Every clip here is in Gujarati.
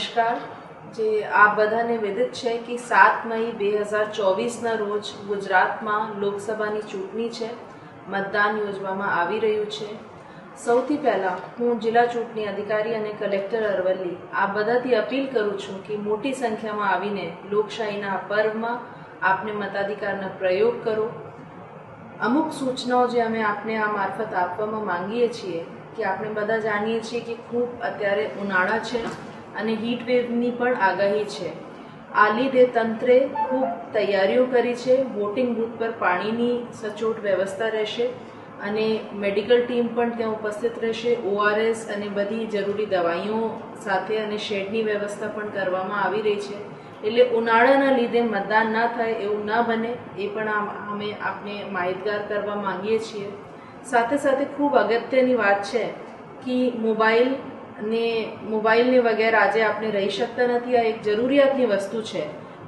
નમસ્કાર. જે આ બધાને વિદિત છે કે સાત મઈ બે હજાર ચોવીસના રોજ ગુજરાતમાં લોકસભાની ચૂંટણી છે. મતદાન યોજવામાં આવી રહ્યું છે. સૌથી પહેલાં હું જિલ્લા ચૂંટણી અધિકારી અને કલેક્ટર અરવલ્લી આ બધાથી અપીલ કરું છું કે મોટી સંખ્યામાં આવીને લોકશાહીના પર્વમાં આપને મતાધિકારનો પ્રયોગ કરો. અમુક સૂચનાઓ જે અમે આપને આ મારફત આપવામાં માંગીએ છીએ કે આપણે બધા જાણીએ છીએ કે ખૂબ અત્યારે ઉનાળા છે. અને હીટ વેવની પણ આગાહી છે. આ લીધે તંત્રે ખૂબ તૈયારીઓ કરી છે. વોટિંગ બૂથ પર પાણીની સચોટ વ્યવસ્થા રહેશે અને મેડિકલ ટીમ પણ ત્યાં ઉપસ્થિત રહેશે. ઓઆરએસ અને બધી જરૂરી દવાઈઓ સાથે અને શેડની વ્યવસ્થા પણ કરવામાં આવી રહી છે. એટલે ઉનાળાના લીધે મતદાન ના થાય એવું ન બને, એ પણ અમે આપને માહિતગાર કરવા માંગીએ છીએ. સાથે સાથે ખૂબ અગત્યની વાત છે કે મોબાઈલ ને મોબાઈલને વગેરે આજે આપણે રહી શકતા નથી. આ એક જરૂરિયાતની વસ્તુ છે.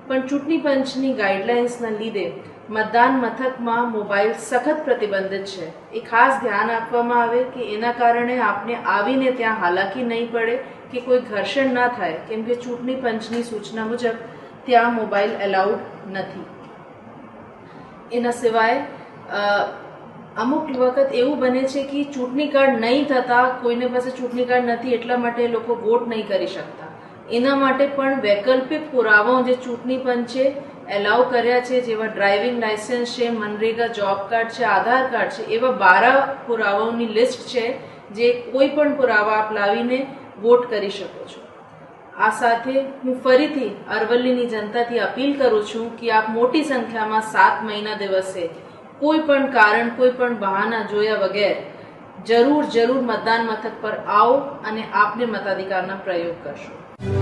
પણ ચૂંટણી પંચની ગાઈડલાઇન્સના લીધે મતદાન મથકમાં મોબાઈલ સખત પ્રતિબંધિત છે. એ ખાસ ધ્યાન આપવામાં આવે કે એના કારણે આપને આવીને ત્યાં હાલાકી નહીં પડે, કે કોઈ ઘર્ષણ ના થાય. કેમ કે ચૂંટણી પંચની સૂચના મુજબ ત્યાં મોબાઈલ એલાઉડ નથી. એના સિવાય અમુક વખત એવું બને છે કે ચૂંટણી કાર્ડ નહીં થતા, કોઈને પાસે ચૂંટણી કાર્ડ નથી, એટલા માટે લોકો વોટ નહીં કરી શકતા. એના માટે પણ વૈકલ્પિક પુરાવાઓ જે ચૂંટણી પંચે એલાઉ કર્યા છે, જેવા ડ્રાઇવિંગ લાયસન્સ છે, મનરેગા જોબ કાર્ડ છે, આધાર કાર્ડ છે, એવા બારા પુરાવાઓની લિસ્ટ છે, જે કોઈ પણ પુરાવા આપ લાવીને વોટ કરી શકો છો. આ સાથે હું ફરીથી અરવલ્લીની જનતાથી અપીલ કરું છું કે આપ મોટી સંખ્યામાં સાત મહિના દિવસે કોઈ પણ કારણ, કોઈ પણ બહાના જોયા વગર જરૂર જરૂર મતદાન મથક પર આવો અને આપને મતાધિકારના પ્રયોગ કરશો.